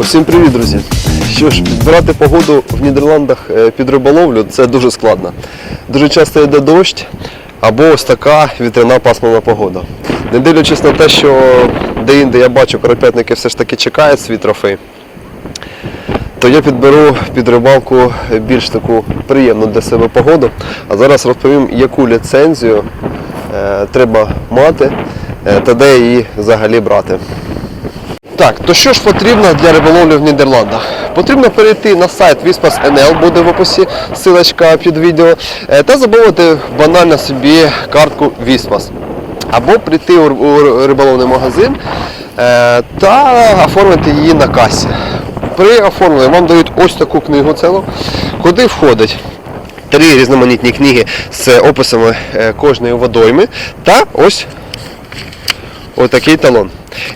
Усім привіт, друзі! Що ж, підбирати погоду в Нідерландах е, під риболовлю це дуже складно. Дуже часто йде дощ або ось така вітряна пасмурна погода. Не дивлячись на те, що де-інде я бачу, коропятники все ж таки чекають свій трофей, то я підберу під рибалку більш таку приємну для себе погоду. А зараз розповім, яку ліцензію е, треба мати е, та де її взагалі брати. Так, то що ж потрібно для риболовлі в Нідерландах? Потрібно перейти на сайт Vispas буде в описі силочка під відео, е, та замовити банально собі картку Vispas. Або прийти у у риболовний магазин е, та оформити її на касі. При оформленні вам дають ось таку книгу цілу, куди входить три різноманітні книги з описами е, кожної водойми та ось отакий талон,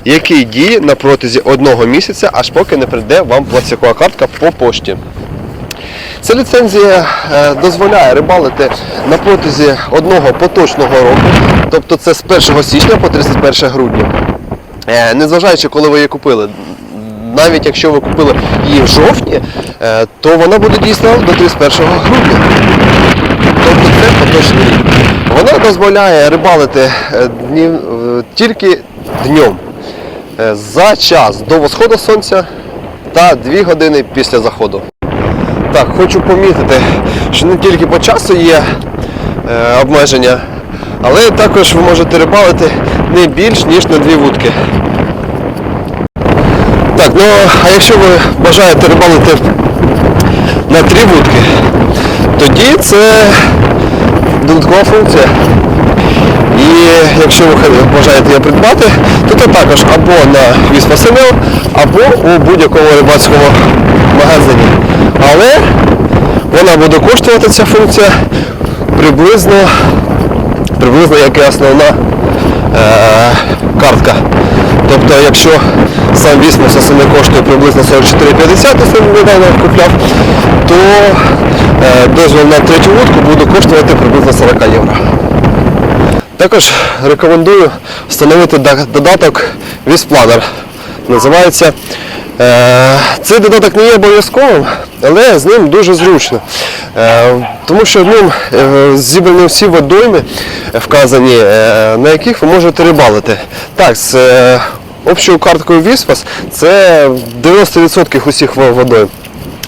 який діє на протязі одного місяця, аж поки не прийде вам пластикова картка по пошті. Ця ліцензія е, дозволяє рибалити на протязі одного поточного року, тобто це з 1 січня по 31 грудня. Е, Незважаючи, коли ви її купили, навіть якщо ви купили її в жовтні, то вона буде дійсна до 31 грудня. Тобто це поточний рік. Вона дозволяє рибалити е, днів, е, тільки днем е, за час до восходу сонця та 2 години після заходу. Так, хочу помітити, що не тільки по часу є е, обмеження, але також ви можете рибалити не більш ніж на дві вудки. Так, ну а якщо ви бажаєте рибалити на три вудки, тоді це додаткова функція. І якщо ви бажаєте її придбати, то це також або на Віспасенел, або у будь-якому рибацькому магазині. Але вона буде коштувати ця функція приблизно, приблизно як і основна картка. Тобто, якщо сам Вісмос основний коштує приблизно 44,50, якщо він недавно купляв, то е, дозвіл на третю вудку буде коштувати приблизно 40 євро. Також рекомендую встановити додаток Віспlanner. Називається. Е, цей додаток не є обов'язковим, але з ним дуже зручно. Е, тому що ньому е, зібрані всі водойми вказані, на яких ви можете рибалити. Так, з общою карткою Віспас це 90% усіх во- водойм.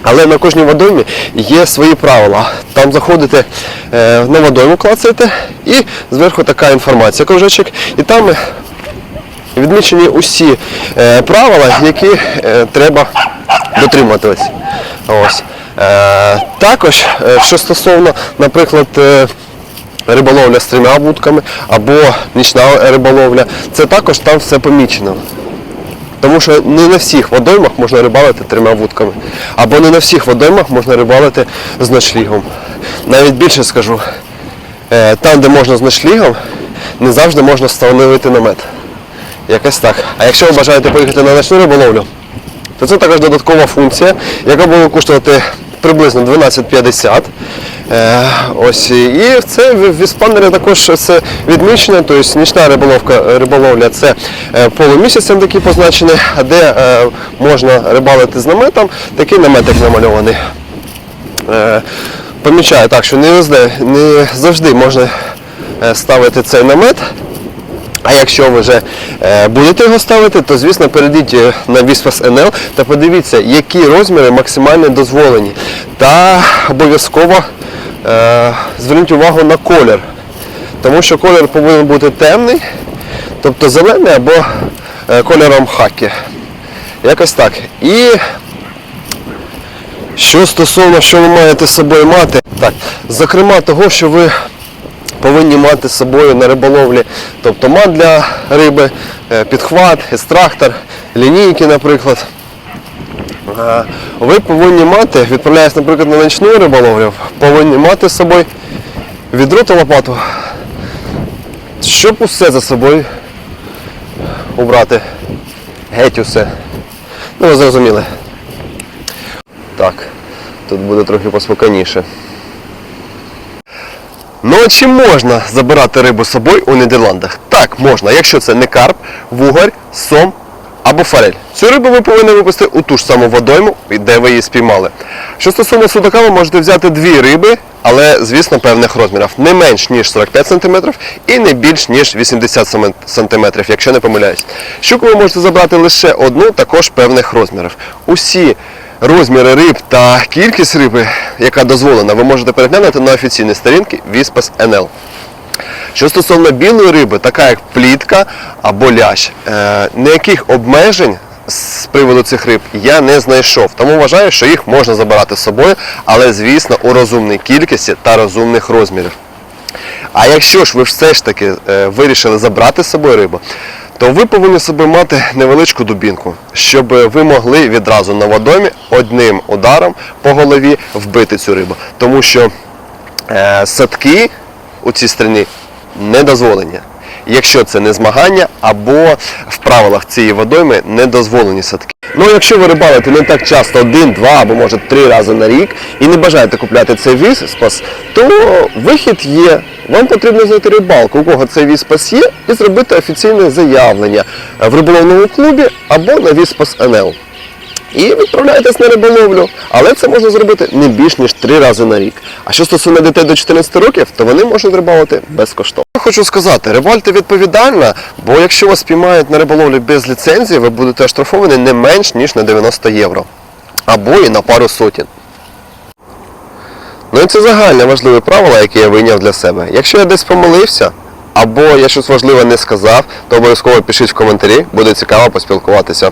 Але на кожній водоймі є свої правила. Там заходите на водойму, клацаєте, і зверху така інформація, кружечок, і там відмічені усі е, правила, які е, треба дотримуватись. Ось. Е, також, е, що стосовно, наприклад, е, риболовля з трьома вудками або нічна риболовля, це також там все помічено. Тому що не на всіх водоймах можна рибалити трьома вудками. Або не на всіх водоймах можна рибалити з ночлігом. Навіть більше скажу, е, там, де можна з ночлігом, не завжди можна встановити намет. Якось так. А якщо ви бажаєте поїхати на ночну риболовлю, то це також додаткова функція, яка буде коштувати приблизно 12,50. Е, ось, і це в Іспанері також це відмічено, тобто нічна риболовка, риболовля це е, полумісяцем такий позначений, а де е, можна рибалити з наметом, такий наметик намальований. Помічаю так, що не завжди, можна ставити цей намет. А якщо ви вже е, будете його ставити, то звісно перейдіть е, на Vispas NL та подивіться, які розміри максимально дозволені. Та обов'язково е, зверніть увагу на колір. Тому що колір повинен бути темний, тобто зелений або кольором хакі. Якось так. І що стосовно, що ви маєте з собою мати, так, зокрема того, що ви повинні мати з собою на риболовлі, тобто мат для риби, е, підхват, екстрактор, лінійки, наприклад. Е, Ви повинні мати, відправляючись, наприклад, на ночну риболовлю, повинні мати з собою відро та лопату, щоб усе за собою убрати. Геть усе. Ну, ви зрозуміли. Так, тут буде трохи поспокійніше. Ну а чи можна забирати рибу з собою у Нідерландах? Так, можна, якщо це не карп, вугор, сом або форель. Цю рибу ви повинні випустити у ту ж саму водойму, де ви її спіймали. Що стосовно судака, ви можете взяти дві риби, але, звісно, певних розмірів. Не менш ніж 45 см і не більш ніж 80 см, якщо не помиляюсь. Щуку ви можете забрати лише одну, також певних розмірів. Усі розміри риб та кількість риби, яка дозволена, ви можете переглянути на офіційній сторінці Vispas NL. Що стосовно білої риби, така як плітка або лящ, е, ніяких обмежень з приводу цих риб я не знайшов. Тому вважаю, що їх можна забирати з собою, але звісно у розумній кількості та розумних розмірів. А якщо ж ви все ж таки е, вирішили забрати з собою рибу, то ви повинні з собою мати невеличку дубінку, щоб ви могли відразу на водомі одним ударом по голові вбити цю рибу. Тому що е, садки у цій страні не дозволені. Якщо це не змагання, або в правилах цієї водойми не дозволені садки. Ну, якщо ви рибалите не так часто один, два або може три рази на рік і не бажаєте купляти цей віспас, то вихід є. Вам потрібно знайти рибалку, у кого цей віспас є, і зробити офіційне заявлення в риболовному клубі або на віспас НЛ і відправляєтесь на риболовлю. Але це можна зробити не більш ніж три рази на рік. А що стосується дітей до 14 років, то вони можуть рибалити безкоштовно. Хочу сказати, рибальте відповідально, бо якщо вас спіймають на риболовлю без ліцензії, ви будете оштрафовані не менш ніж на 90 євро. Або і на пару сотень. Ну і це загальне важливе правило, яке я вийняв для себе. Якщо я десь помилився, або я щось важливе не сказав, то обов'язково пишіть в коментарі, буде цікаво поспілкуватися.